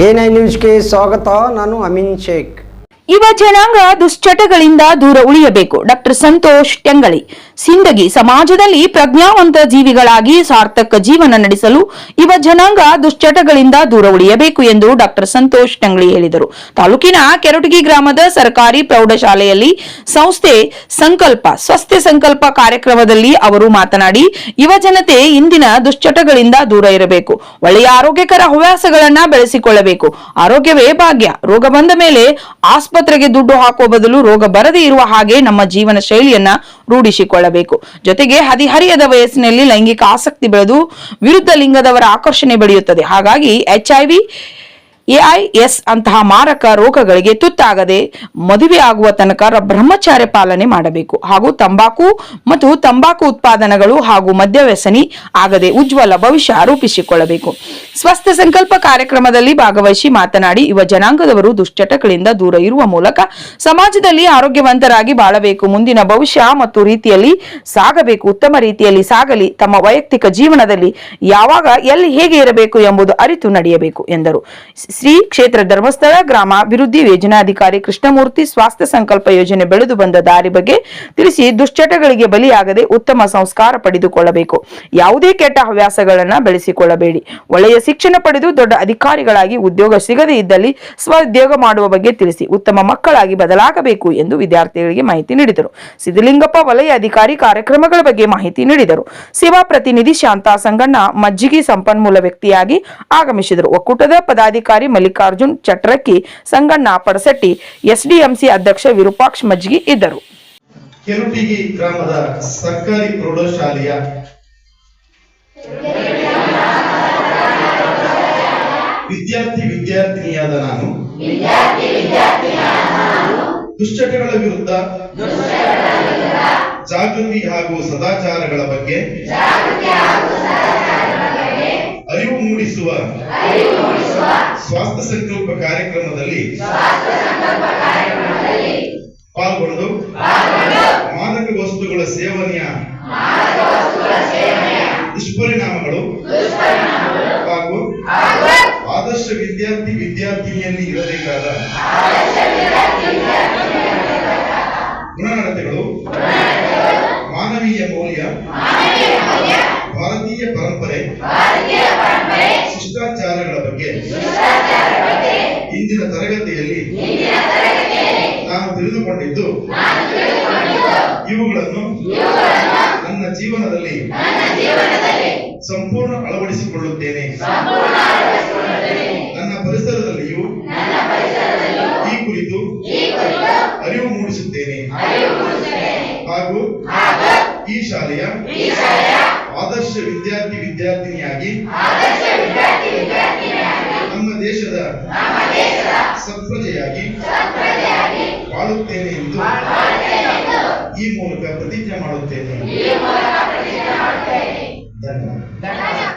Nine ನ್ಯೂಸ್ಗೆ ಸ್ವಾಗತ ನಾನು ಅಮೀನ್ ಶೇಖ್. ಯುವ ಜನಾಂಗ ದುಶ್ಚಟಗಳಿಂದ ದೂರ ಉಳಿಯಬೇಕು. ಡಾಕ್ಟರ್ ಸಂತೋಷ್ ಟೆಂಗಳಿ ಸಿಂದಗಿ ಸಮಾಜದಲ್ಲಿ ಪ್ರಜ್ಞಾವಂತ ಜೀವಿಗಳಾಗಿ ಸಾರ್ಥಕ ಜೀವನ ನಡೆಸಲು ಯುವ ಜನಾಂಗ ದುಶ್ಚಟಗಳಿಂದ ದೂರ ಉಳಿಯಬೇಕು ಎಂದು ಡಾಕ್ಟರ್ ಸಂತೋಷ್ ಟಂಗ್ಳಿ ಹೇಳಿದರು. ತಾಲೂಕಿನ ಕೆರಟಗಿ ಗ್ರಾಮದ ಸರ್ಕಾರಿ ಪ್ರೌಢಶಾಲೆಯಲ್ಲಿ ಸಂಸ್ಥೆ ಸಂಕಲ್ಪ ಸ್ವಸ್ಥ ಸಂಕಲ್ಪ ಕಾರ್ಯಕ್ರಮದಲ್ಲಿ ಅವರು ಮಾತನಾಡಿ, ಯುವ ಜನತೆ ಇಂದಿನ ದುಶ್ಚಟಗಳಿಂದ ದೂರ ಇರಬೇಕು. ಒಳ್ಳೆಯ ಆರೋಗ್ಯಕರ ಹವ್ಯಾಸಗಳನ್ನ ಬೆಳೆಸಿಕೊಳ್ಳಬೇಕು. ಆರೋಗ್ಯವೇ ಭಾಗ್ಯ. ರೋಗ ಬಂದ ಮೇಲೆ ಆಸ್ಪತ್ರೆಗೆ ದುಡ್ಡು ಹಾಕುವ ಬದಲು ರೋಗ ಬರದೇ ಇರುವ ಹಾಗೆ ನಮ್ಮ ಜೀವನ ಶೈಲಿಯನ್ನ ರೂಢಿಸಿಕೊಳ್ಳಬೇಕು ಜೊತೆಗೆ ಹದಿಹರಿಯದ ವಯಸ್ಸಿನಲ್ಲಿ ಲೈಂಗಿಕ ಆಸಕ್ತಿ ಬೆಳೆದು ವಿರುದ್ಧ ಲಿಂಗದವರ ಆಕರ್ಷಣೆ ಬೆಳೆಯುತ್ತದೆ. ಹಾಗಾಗಿ ಎಚ್ಐವಿ ಎಐಎಸ್ ಅಂತಹ ಮಾರಕ ರೋಗಗಳಿಗೆ ತುತ್ತಾಗದೆ ಮದುವೆ ಆಗುವ ತನಕ ಬ್ರಹ್ಮಚಾರ್ಯ ಪಾಲನೆ ಮಾಡಬೇಕು. ಹಾಗೂ ತಂಬಾಕು ಮತ್ತು ತಂಬಾಕು ಉತ್ಪಾದನೆಗಳು ಹಾಗೂ ಮದ್ಯವ್ಯಸನಿ ಆಗದೆ ಉಜ್ವಲ ಭವಿಷ್ಯ ರೂಪಿಸಿಕೊಳ್ಳಬೇಕು. ಸ್ವಸ್ಥ ಸಂಕಲ್ಪ ಕಾರ್ಯಕ್ರಮದಲ್ಲಿ ಭಾಗವಹಿಸಿ ಮಾತನಾಡಿ, ಯುವ ಜನಾಂಗದವರು ದುಶ್ಚಟಗಳಿಂದ ದೂರ ಇರುವ ಮೂಲಕ ಸಮಾಜದಲ್ಲಿ ಆರೋಗ್ಯವಂತರಾಗಿ ಬಾಳಬೇಕು. ಮುಂದಿನ ಭವಿಷ್ಯ ಮತ್ತು ರೀತಿಯಲ್ಲಿ ಸಾಗಬೇಕು. ಉತ್ತಮ ರೀತಿಯಲ್ಲಿ ಸಾಗಲಿ. ತಮ್ಮ ವೈಯಕ್ತಿಕ ಜೀವನದಲ್ಲಿ ಯಾವಾಗ, ಎಲ್ಲಿ ಹೇಗೆ ಇರಬೇಕು ಎಂಬುದು ಅರಿತು ನಡೆಯಬೇಕು, ಎಂದರು. ಶ್ರೀ ಕ್ಷೇತ್ರ ಧರ್ಮಸ್ಥಳ ಗ್ರಾಮಾಭಿವೃದ್ಧಿ ಯೋಜನಾಧಿಕಾರಿ ಕೃಷ್ಣಮೂರ್ತಿ ಸ್ವಾಸ್ಥ್ಯ ಸಂಕಲ್ಪ ಯೋಜನೆ ಬೆಳೆದು ಬಂದ ದಾರಿ ಬಗ್ಗೆ ತಿಳಿಸಿ ದುಶ್ಚಟಗಳಿಗೆ ಬಲಿಯಾಗದೆ ಉತ್ತಮ ಸಂಸ್ಕಾರ ಪಡೆದುಕೊಳ್ಳಬೇಕು. ಯಾವುದೇ ಕೆಟ್ಟ ಹವ್ಯಾಸಗಳನ್ನ ಬೆಳೆಸಿಕೊಳ್ಳಬೇಡಿ. ಒಳ್ಳೆಯ ಶಿಕ್ಷಣ ಪಡೆದು ದೊಡ್ಡ ಅಧಿಕಾರಿಗಳಾಗಿ ಉದ್ಯೋಗ ಸಿಗದೇ ಇದ್ದಲ್ಲಿ ಸ್ವಉದ್ಯೋಗ ಮಾಡುವ ಬಗ್ಗೆ ತಿಳಿಸಿ ಉತ್ತಮ ಮಕ್ಕಳಾಗಿ ಬದಲಾಗಬೇಕು ಎಂದು ವಿದ್ಯಾರ್ಥಿಗಳಿಗೆ ಮಾಹಿತಿ ನೀಡಿದರು. ಸಿದ್ದಲಿಂಗಪ್ಪ ವಲಯ ಅಧಿಕಾರಿ ಕಾರ್ಯಕ್ರಮಗಳ ಬಗ್ಗೆ ಮಾಹಿತಿ ನೀಡಿದರು. ಸೇವಾ ಪ್ರತಿನಿಧಿ ಶಾಂತಾ ಸಂಗಣ್ಣ ಮಜ್ಜಿಗೆ ಸಂಪನ್ಮೂಲ ವ್ಯಕ್ತಿಯಾಗಿ ಆಗಮಿಸಿದರು. ಒಕ್ಕೂಟದ ಪದಾಧಿಕಾರಿ ಮಲ್ಲಿಕಾರ್ಜುನ್ ಚಟ್ರಕ್ಕಿ ಸಂಗಣ್ಣ ಪಡಸಟ್ಟಿ ಎಸ್ಡಿಎಂಸಿ ಅಧ್ಯಕ್ಷ ವಿರೂಪಾಕ್ಷ ಮಜ್ಜಿಗಿ ಇದ್ದರು. ಕೆರುಟಿಗಿ ಗ್ರಾಮದ ಸರ್ಕಾರಿ ಪ್ರೌಢಶಾಲೆಯ ವಿದ್ಯಾರ್ಥಿ ವಿದ್ಯಾರ್ಥಿನಿಯಾದ ನಾನು. ದುಶ್ಚಟಗಳ ವಿರುದ್ಧ ಜಾಗೃತಿ ಹಾಗೂ ಸದಾಚಾರಗಳ ಬಗ್ಗೆ ಅರಿವು ಮೂಡಿಸುವ ಸ್ವಾಸ್ಥ್ಯ ಸಂಕಲ್ಪ ಕಾರ್ಯಕ್ರಮದಲ್ಲಿ ಪಾಲ್ಗೊಂಡು ಮಾದಕ ವಸ್ತುಗಳ ಸೇವನೆಯ ದುಷ್ಪರಿಣಾಮಗಳು ಹಾಗೂ ಆದರ್ಶ ವಿದ್ಯಾರ್ಥಿ ವಿದ್ಯಾರ್ಥಿನಿಯಲ್ಲಿ ಇರಬೇಕಾದ ಗುಣನಡತೆಗಳು ಮಾನವೀಯ ಮೌಲ್ಯ ಭಾರತೀಯ ಪರಂಪರೆ ಶಿಷ್ಟಾಚಾರಗಳ ಬಗ್ಗೆ. ಇಂದಿನ ತರಗತಿಯಲ್ಲಿ ನಾನು ತಿಳಿದುಕೊಂಡಿದ್ದು ಇವುಗಳನ್ನು ನನ್ನ ಜೀವನದಲ್ಲಿ ಸಂಪೂರ್ಣ ಅಳವಡಿಸಿಕೊಳ್ಳುತ್ತೇನೆ. ನನ್ನ ಪರಿಸರದಲ್ಲಿಯೂ ಈ ಕುರಿತು ಅರಿವು ಮೂಡಿಸುತ್ತೇನೆ. ಹಾಗೂ ಈ ಶಾಲೆಯ ಆದರ್ಶ ವಿದ್ಯಾರ್ಥಿ ವಿದ್ಯಾರ್ಥಿನಿಯಾಗಿ ಸತ್ಪ್ರಜೆಯಾಗಿ ಬಾಳುತ್ತೇನೆ ಎಂದು ಈ ಮೂಲಕ ಪ್ರತಿಜ್ಞೆ ಮಾಡುತ್ತೇನೆ. ಧನ್ಯವಾದ.